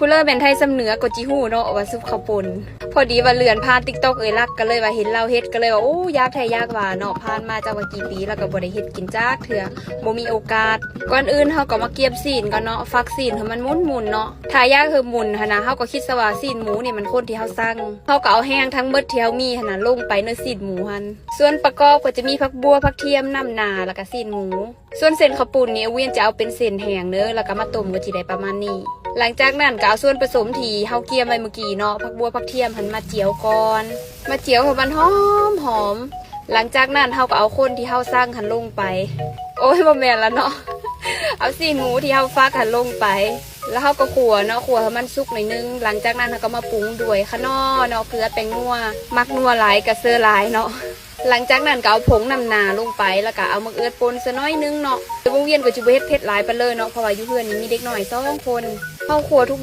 ผู้เลิศเป็นไทยสำเหนือกดจิฮู้เนาะว่าซุปข้าวปนพอดีว่าเลือนผ่านติ๊กต็อกเอ้ยรักก็เลยว่าเห็นเราเฮ็ดก็เลยว่าโอ้ยากไทยยากว่าเนาะผ่านมาจากว่ากี่ปีแล้วก็บ่ได้เฮ็ดกินจักเทื่อบ่มีโอกาส ก่อนอื่นเฮาก็มาเก็บซีนก่อนเนาะฟักซีนให้มันหมุนๆเนาะถ้ายากคือมุนหั่นนะเฮาก็คิดซะว่าซีนหมูนี่มันคนที่เฮาสั่งเฮาก็เอาแห้งทั้งเบิดที่เฮามีหั่นน่ะลงไปในซีนหมูหั่นส่วนประกอบก็จะมีผักบัวผักเทียมน้ำนาแล้วก็ซีนหมูส่วนเส้นข้าวปุ้นนี้เอวียนจะเอาเป็นเส้นแห้งเด้อแล้วก็มาต้มก็สิได้ประมาณนี้ หลังจากนั้นก็เอาส่วนผสมที่เฮาเกียมไว้เมื่อกี้เนาะผักบัวผักเทียมหันมาเจียวก่อน มาเจียวให้มันหอมหอม หลังจากนั้นเฮาก็เอาคนที่เฮาสร้างหันลงไป โอ้ยบ่แม่นละเนาะเอาสี่หมูที่เฮาฟักหันลงไป แล้วเขาก็ขัวเนาะขัวให้มันสุกหน่อยนึง หลังจากนั้นเขาก็มาปรุงด้วยขนอเนาะเกลือแป้งนัวมักนัวหลายกะเซอหลายเนาะหลังจากนั้นก็เอาผงนำนาลงไปแล้วก็เอามะเอือดปนซะน้อยนึงเนาะแต่วงเวียนก็จะบ่เฮ็ดเผ็ดหลายไปเลยเนาะเพราะว่าอยู่เพื่อนนี่มีเด็กน้อยสองคนเข้าขัวทุก